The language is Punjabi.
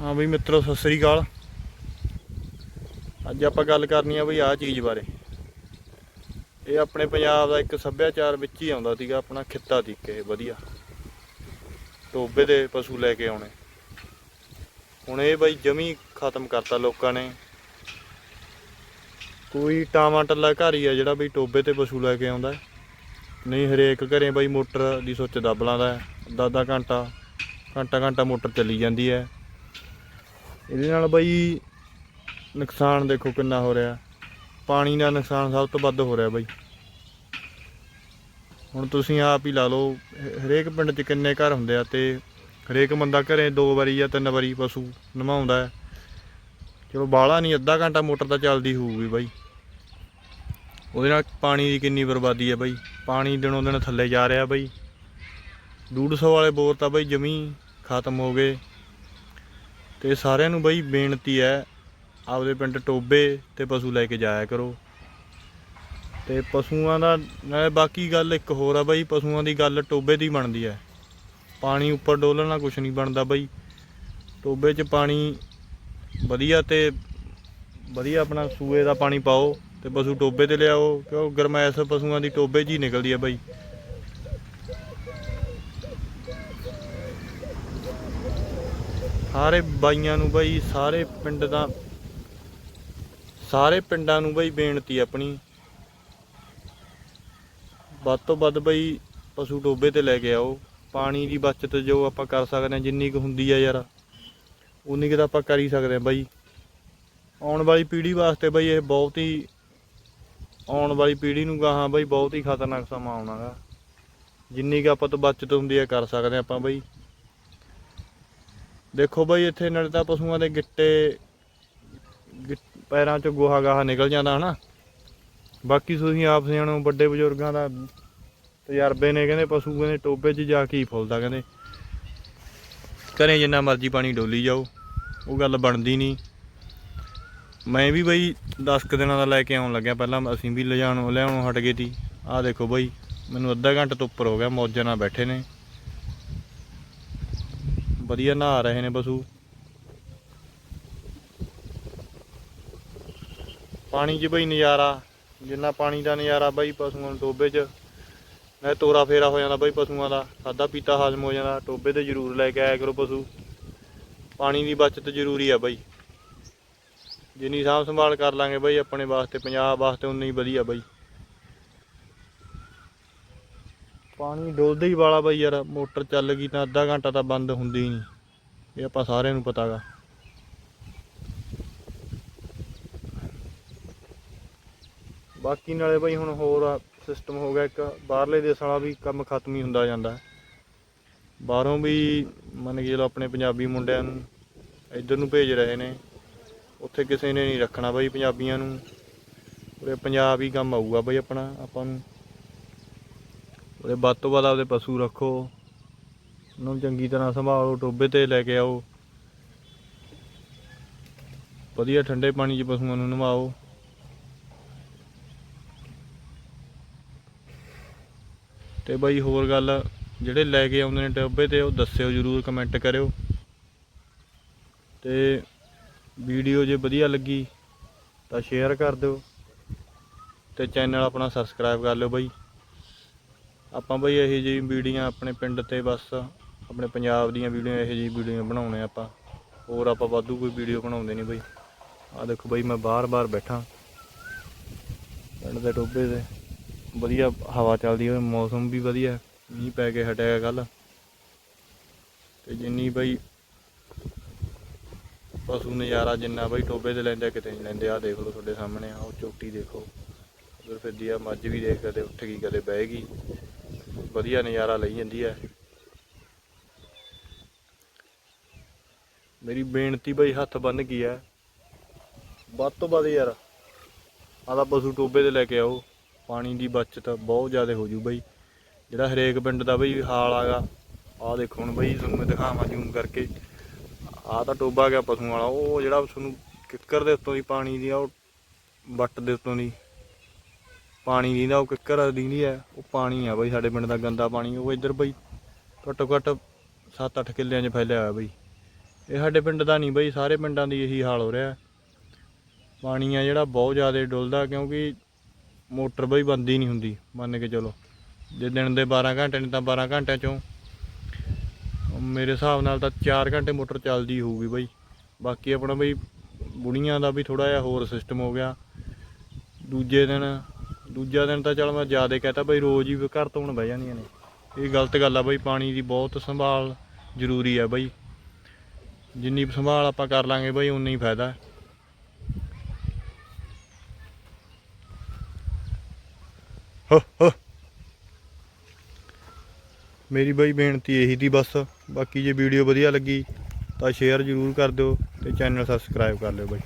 ਹਾਂ ਬਈ ਮਿੱਤਰੋ, ਸਤਿ ਸ੍ਰੀ ਅਕਾਲ। ਅੱਜ ਆਪਾਂ ਗੱਲ ਕਰਨੀ ਆ ਬਈ ਆਹ ਚੀਜ਼ ਬਾਰੇ। ਇਹ ਆਪਣੇ ਪੰਜਾਬ ਦਾ ਇੱਕ ਸੱਭਿਆਚਾਰ ਵਿੱਚ ਹੀ ਆਉਂਦਾ ਸੀਗਾ, ਆਪਣਾ ਖਿੱਤਾ ਸੀ ਕਿ ਵਧੀਆ। ਟੋਬੇ ਦੇ ਪਸ਼ੂ ਲੈ ਕੇ ਆਉਣੇ। ਹੁਣ ਇਹ ਬਈ ਜਮੀ ਖਤਮ ਕਰਤਾ ਲੋਕਾਂ ਨੇ। ਕੋਈ ਟਾਮਾ ਟੱਲਾ ਘਰ ਹੀ ਆ ਜਿਹੜਾ ਬਈ ਟੋਬੇ ਤੇ ਪਸ਼ੂ ਲੈ ਕੇ ਆਉਂਦਾ। ਨਹੀਂ ਹਰੇਕ ਘਰੇ ਬਈ ਮੋਟਰ ਦੀ ਸੁੱਚ ਦੱਬ ਲਾਂਦਾ ਹੈ। ਅੱਧਾ ਅੱਧਾ ਘੰਟਾ ਘੰਟਾ ਘੰਟਾ ਮੋਟਰ ਚੱਲੀ ਜਾਂਦੀ ਹੈ। ਇਹਦੇ ਨਾਲ ਬਾਈ ਨੁਕਸਾਨ ਦੇਖੋ ਕਿੰਨਾ ਹੋ ਰਿਹਾ। ਪਾਣੀ ਦਾ ਨੁਕਸਾਨ ਸਭ ਤੋਂ ਵੱਧ ਹੋ ਰਿਹਾ ਬਾਈ। ਹੁਣ ਤੁਸੀਂ ਆਪ ਹੀ ਲਾ ਲਓ ਹਰੇਕ ਪਿੰਡ 'ਚ ਕਿੰਨੇ ਘਰ ਹੁੰਦੇ ਆ ਤੇ ਹਰੇਕ ਬੰਦਾ ਘਰੇ ਦੋ ਵਾਰੀ ਜਾਂ ਤਿੰਨ ਵਾਰੀ ਪਸ਼ੂ ਨਵਾਉਂਦਾ ਹੈ। ਚਲੋ ਬਾਹਲਾ ਨਹੀਂ, ਅੱਧਾ ਘੰਟਾ ਮੋਟਰ ਤਾਂ ਚੱਲਦੀ ਹੋਊਗੀ ਬਾਈ। ਉਹਦੇ ਨਾਲ ਪਾਣੀ ਦੀ ਕਿੰਨੀ ਬਰਬਾਦੀ ਹੈ ਬਾਈ। ਪਾਣੀ ਦਿਨੋਂ ਦਿਨ ਥੱਲੇ ਜਾ ਰਿਹਾ ਬਾਈ। 150 ਵਾਲੇ ਬੋਰ ਤਾਂ ਬਾਈ ਜਮੀ ਖਤਮ ਹੋ ਗਏ। ਤੇ ਸਾਰਿਆਂ ਨੂੰ ਬਈ ਬੇਨਤੀ ਹੈ, ਆਪਦੇ ਪਿੰਡ ਟੋਬੇ ਤੇ ਪਸ਼ੂ ਲੈ ਕੇ ਜਾਇਆ ਕਰੋ। ਤੇ ਪਸ਼ੂਆਂ ਦਾ, ਨਾਲੇ ਬਾਕੀ ਗੱਲ ਇੱਕ ਹੋਰ ਆ ਬਈ, ਪਸ਼ੂਆਂ ਦੀ ਗੱਲ ਟੋਬੇ ਦੀ ਬਣਦੀ ਹੈ। ਪਾਣੀ ਉੱਪਰ ਡੋਲਣ ਨਾਲ ਕੁਝ ਨਹੀਂ ਬਣਦਾ ਬਈ। ਟੋਬੇ 'ਚ ਪਾਣੀ ਵਧੀਆ ਤੇ ਵਧੀਆ ਆਪਣਾ ਸੂਏ ਦਾ ਪਾਣੀ ਪਾਓ ਤੇ ਪਸ਼ੂ ਟੋਬੇ ਤੇ ਲਿਆਓ, ਕਿਉਂ ਗਰਮੈਸ਼ ਪਸ਼ੂਆਂ ਦੀ ਟੋਬੇ 'ਚ ਹੀ ਨਿਕਲਦੀ ਹੈ ਬਈ। ਸਾਰੇ ਬਾਈਆਂ ਨੂੰ ਬਾਈ, ਸਾਰੇ ਪਿੰਡ ਦਾ ਸਾਰੇ ਪਿੰਡਾਂ ਨੂੰ ਬਈ ਬੇਨਤੀ ਆਪਣੀ। ਵੱਧ ਤੋਂ ਵੱਧ ਬਈ ਪਸ਼ੂ ਟੋਬੇ ਤੇ ਲੈ ਕੇ ਆਓ। ਪਾਣੀ ਦੀ ਬਚਤ ਜੋ ਆਪਾਂ ਕਰ ਸਕਦੇ ਹਾਂ, ਜਿੰਨੀ ਕੁ ਹੁੰਦੀ ਆ ਯਾਰ, ਉਨੀ ਕੁ ਤਾਂ ਆਪਾਂ ਕਰ ਹੀ ਸਕਦੇ ਹਾਂ ਬਾਈ। ਆਉਣ ਵਾਲੀ ਪੀੜ੍ਹੀ ਵਾਸਤੇ ਬਈ ਇਹ ਬਹੁਤ ਹੀ, ਆਉਣ ਵਾਲੀ ਪੀੜ੍ਹੀ ਨੂੰ ਗਾਹਾਂ ਬਈ ਬਹੁਤ ਹੀ ਖਤਰਨਾਕ ਸਮਾਂ ਆਉਣਾਗਾ ਜਿੰਨੀ ਕੁ ਆਪਾਂ ਤੋਂ ਬਚਤ ਹੁੰਦੀ ਹੈ ਕਰ ਸਕਦੇ ਹਾਂ ਆਪਾਂ ਬਈ। ਦੇਖੋ ਬਈ ਇੱਥੇ ਨਾਲੇ ਤਾਂ ਪਸ਼ੂਆਂ ਦੇ ਗਿੱਟੇ ਗਿ- ਪੈਰਾਂ 'ਚੋਂ ਗੋਹਾ ਗਾਹਾ ਨਿਕਲ ਜਾਂਦਾ ਹਨਾ। ਬਾਕੀ ਤੁਸੀਂ ਆਪ ਸਿਆਣੋ, ਵੱਡੇ ਬਜ਼ੁਰਗਾਂ ਦਾ ਤਜਰਬੇ ਨੇ ਕਹਿੰਦੇ, ਪਸ਼ੂ ਕਹਿੰਦੇ ਟੋਬੇ 'ਚ ਜਾ ਕੇ ਹੀ ਫੁੱਲਦਾ ਕਹਿੰਦੇ। ਘਰੇ ਜਿੰਨਾ ਮਰਜ਼ੀ ਪਾਣੀ ਡੋਲੀ ਜਾਓ, ਉਹ ਗੱਲ ਬਣਦੀ ਨਹੀਂ। ਮੈਂ ਵੀ ਬਈ 10 ਕੁ ਦਿਨਾਂ ਦਾ ਲੈ ਕੇ ਆਉਣ ਲੱਗਿਆ, ਪਹਿਲਾਂ ਅਸੀਂ ਵੀ ਲਿਜਾਣੋਂ, ਲਿਆਉਣੋਂ ਹਟ ਗਏ ਸੀ। ਆਹ ਦੇਖੋ ਬਈ, ਮੈਨੂੰ ਅੱਧਾ ਘੰਟਾ ਤੋਂ ਉੱਪਰ ਹੋ ਗਿਆ, ਮੌਜਾਂ ਨਾਲ ਬੈਠੇ ਨੇ। ਵਧੀਆ ਨਹਾ ਰਹੇ ਨੇ ਪਸ਼ੂ। ਪਾਣੀ 'ਚ ਬਈ ਨਜ਼ਾਰਾ, ਜਿੰਨਾ ਪਾਣੀ ਦਾ ਨਜ਼ਾਰਾ ਬਈ ਪਸ਼ੂਆਂ ਨੂੰ ਟੋਬੇ 'ਚ, ਮੈਂ ਤੋਰਾ ਫੇਰਾ ਹੋ ਜਾਂਦਾ ਬਈ ਪਸ਼ੂਆਂ ਦਾ, ਖਾਦਾ ਪੀਤਾ ਹਾਜ਼ਮ ਹੋ ਜਾਂਦਾ ਟੋਬੇ ਤੇ ਜ਼ਰੂਰ ਲੈ ਕੇ ਆਇਆ ਕਰੋ ਪਸ਼ੂ। ਪਾਣੀ ਦੀ ਬਚਤ ਜ਼ਰੂਰੀ ਆ ਬਈ। ਜਿੰਨੀ ਸਾਂਭ ਸੰਭਾਲ ਕਰ ਲਾਂਗੇ ਬਈ ਆਪਣੇ ਵਾਸਤੇ ਪੰਜਾਬ ਵਾਸਤੇ ਉਨੀ ਵਧੀਆ ਬਈ। ਪਾਣੀ ਡੋਲਦਾ ਹੀ ਵਾਲਾ ਬਈ ਯਾਰ, ਮੋਟਰ ਚੱਲ ਗਈ ਤਾਂ ਅੱਧਾ ਘੰਟਾ ਤਾਂ ਬੰਦ ਹੁੰਦੀ ਹੀ ਨਹੀਂ ਇਹ ਆਪਾਂ ਸਾਰਿਆਂ ਨੂੰ ਪਤਾਗਾ ਬਾਕੀ ਨਾਲੇ ਬਈ ਹੁਣ ਹੋਰ ਸਿਸਟਮ ਹੋ ਗਿਆ ਇੱਕ, ਬਾਹਰਲੇ ਦੇਸ਼ਾਂ ਵਾਲਾ ਵੀ ਕੰਮ ਖਤਮ ਹੀ ਹੁੰਦਾ ਜਾਂਦਾ। ਬਾਹਰੋਂ ਵੀ ਮੰਨ ਕੇ ਚਲੋ ਆਪਣੇ ਪੰਜਾਬੀ ਮੁੰਡਿਆਂ ਨੂੰ ਇੱਧਰ ਨੂੰ ਭੇਜ ਰਹੇ ਨੇ। ਉੱਥੇ ਕਿਸੇ ਨੇ ਨਹੀਂ ਰੱਖਣਾ ਬਈ ਪੰਜਾਬੀਆਂ ਨੂੰ। ਉਰੇ ਪੰਜਾਬ ਹੀ ਕੰਮ ਆਊਗਾ ਬਈ ਆਪਣਾ, ਆਪਾਂ ਨੂੰ। ਉਹਦੇ ਵੱਧ ਤੋਂ ਵੱਧ ਆਪਦੇ ਪਸ਼ੂ ਰੱਖੋ। ਉਹਨੂੰ ਚੰਗੀ ਤਰ੍ਹਾਂ ਸੰਭਾਲੋ ਟੋਬੇ ਤੇ ਲੈ ਕੇ ਆਓ। ਵਧੀਆ ਠੰਡੇ ਪਾਣੀ 'ਚ ਪਸ਼ੂਆਂ ਨੂੰ ਨਵਾਓ। ਤੇ ਬਾਈ ਹੋਰ ਗੱਲ, ਜਿਹੜੇ ਲੈ ਕੇ ਆਉਂਦੇ ਨੇ ਟੋਬੇ ਤੇ, ਉਹ ਦੱਸਿਓ ਜਰੂਰ ਕਮੈਂਟ ਕਰਿਓ। ਤੇ ਵੀਡੀਓ ਜੇ ਵਧੀਆ ਲੱਗੀ ਤਾਂ ਸ਼ੇਅਰ ਕਰ ਦਿਓ। ਤੇ ਚੈਨਲ ਆਪਣਾ ਸਬਸਕ੍ਰਾਈਬ ਕਰ ਲਿਓ ਬਾਈ। ਆਪਾਂ ਬਈ ਇਹੋ ਜਿਹੀ ਵੀਡੀਓ ਆਪਣੇ ਪਿੰਡ ਤੇ ਬਸ ਆਪਣੇ ਪੰਜਾਬ ਦੀਆਂ ਵੀਡੀਓ ਇਹੋ ਜਿਹੀ ਵੀਡੀਓ ਬਣਾਉਣੇ ਆਪਾਂ। ਹੋਰ ਆਪਾਂ ਵਾਧੂ ਕੋਈ ਵੀਡੀਓ ਬਣਾਉਂਦੇ ਨਹੀਂ ਬਈ। ਆ ਦੇਖੋ ਬਈ ਮੈਂ ਬਾਹਰ ਬਾਹਰ ਬੈਠਾ। ਪਿੰਡ ਦੇ ਟੋਬੇ ਤੇ। ਵਧੀਆ ਹਵਾ ਚੱਲਦੀ ਹੋਵੇ ਮੌਸਮ ਵੀ ਵਧੀਆ। ਮੀਂਹ ਪੈ ਕੇ ਹਟਿਆ ਕੱਲ ਤੇ ਜਿੰਨੀ ਬਈ ਪਸ਼ੂ ਨਜ਼ਾਰਾ ਜਿੰਨਾ ਬਈ ਟੋਬੇ ਤੇ ਲੈਂਦੇ ਆ, ਕਿਤੇ ਨਹੀਂ ਲੈਂਦੇ। ਆ ਦੇਖ ਲਓ ਤੁਹਾਡੇ ਸਾਹਮਣੇ ਆ ਉਹ ਚੋਟੀ ਦੇਖੋ। ਉਧਰ ਫਿਰਦੀ ਆ, ਮੱਝ ਵੀ ਦੇਖ ਕਦੇ ਉੱਠ ਗਈ, ਕਦੇ ਬਹਿ ਗਈ। ਵਧੀਆ ਨਜ਼ਾਰਾ ਲਈ ਜਾਂਦੀ ਹੈ ਮੇਰੀ ਬੇਨਤੀ ਬਈ ਹੱਥ ਬੰਨ ਗਈ ਹੈ ਵੱਧ ਤੋਂ ਵੱਧ ਯਾਰ ਆਦਾ ਪਸ਼ੂ ਟੋਬੇ ਤੇ ਲੈ ਕੇ ਆਓ। ਪਾਣੀ ਦੀ ਬਚਤ ਬਹੁਤ ਜ਼ਿਆਦਾ ਹੋ ਜੂ ਬਈ। ਜਿਹੜਾ ਹਰੇਕ ਪਿੰਡ ਦਾ ਬਈ ਹਾਲ ਆਗਾ, ਆਹ ਦੇਖੋ ਹੁਣ ਬਈ ਤੁਹਾਨੂੰ ਮੈਂ ਦਿਖਾਵਾਂ ਜ਼ੂਮ ਕਰਕੇ। ਆਹ ਤਾਂ ਟੋਬਾ ਗਿਆ ਪਸ਼ੂਆਂ ਵਾਲਾ, ਉਹ ਜਿਹੜਾ ਤੁਹਾਨੂੰ ਕਿੱਕਰ ਦੇ ਉੱਤੋਂ ਦੀ ਪਾਣੀ ਦੀ ਆ, ਉਹ ਵੱਟ ਦੇ ਉੱਤੋਂ ਦੀ। ਪਾਣੀ ਦੀ ਨਾ, ਉਹ ਕਿੱਕਰ ਦੀ ਹੈ, ਉਹ ਪਾਣੀ ਆ ਬਈ ਸਾਡੇ ਪਿੰਡ ਦਾ ਗੰਦਾ ਪਾਣੀ, ਉਹ ਇੱਧਰ ਬਈ ਘੱਟੋ ਘੱਟ 7-8 ਕਿੱਲਿਆਂ 'ਚ ਫੈਲਿਆ ਹੋਇਆ ਬਈ। ਇਹ ਸਾਡੇ ਪਿੰਡ ਦਾ ਨਹੀਂ ਬਈ, ਸਾਰੇ ਪਿੰਡਾਂ ਦੀ ਇਹੀ ਹਾਲ ਹੋ ਰਿਹਾ। ਪਾਣੀ ਆ ਜਿਹੜਾ ਬਹੁਤ ਜ਼ਿਆਦਾ ਡੁੱਲਦਾ, ਕਿਉਂਕਿ ਮੋਟਰ ਬਈ ਬੰਦ ਹੀ ਨਹੀਂ ਹੁੰਦੀ, ਮੰਨ ਕੇ ਚਲੋ। ਜੇ ਦਿਨ ਦੇ 12 ਘੰਟੇ ਨੇ ਤਾਂ 12 ਘੰਟਿਆਂ ਚੋਂ। ਮੇਰੇ ਹਿਸਾਬ ਨਾਲ ਤਾਂ 4 ਘੰਟੇ ਮੋਟਰ ਚੱਲਦੀ ਹੋਊਗੀ ਬਈ। ਬਾਕੀ ਆਪਣਾ ਬਈ ਬੁੜੀਆਂ ਦਾ ਵੀ ਥੋੜਾ ਜਿਹਾ ਹੋਰ ਸਿਸਟਮ ਹੋ ਗਿਆ। ਦੂਜੇ ਦਿਨ ਦੂਜਾ ਦਿਨ ਤਾਂ ਚਲ ਮੈਂ ਜ਼ਿਆਦਾ ਕਹਤਾ ਬਈ ਰੋਜ਼ ਹੀ ਘਰ ਧੋਣ ਬਹਿ ਜਾਂਦੀਆਂ ਨੇ। ਇਹ ਗਲਤ ਗੱਲ ਆ ਬਈ, ਪਾਣੀ ਦੀ ਬਹੁਤ ਸੰਭਾਲ ਜ਼ਰੂਰੀ ਆ ਬਈ। ਜਿੰਨੀ ਸੰਭਾਲ ਆਪਾਂ ਕਰ ਲਾਂਗੇ ਬਈ ਉਨਾ ਹੀ ਫਾਇਦਾ। ਹੋ ਹੋ। ਮੇਰੀ ਬਈ ਬੇਨਤੀ ਇਹੀ ਦੀ ਬਸ। ਬਾਕੀ ਜੇ ਵੀਡੀਓ ਵਧੀਆ ਲੱਗੀ ਤਾਂ ਸ਼ੇਅਰ ਜ਼ਰੂਰ ਕਰ ਦਿਓ ਤੇ ਚੈਨਲ ਸਬਸਕ੍ਰਾਈਬ ਕਰ ਲਿਓ ਬਈ।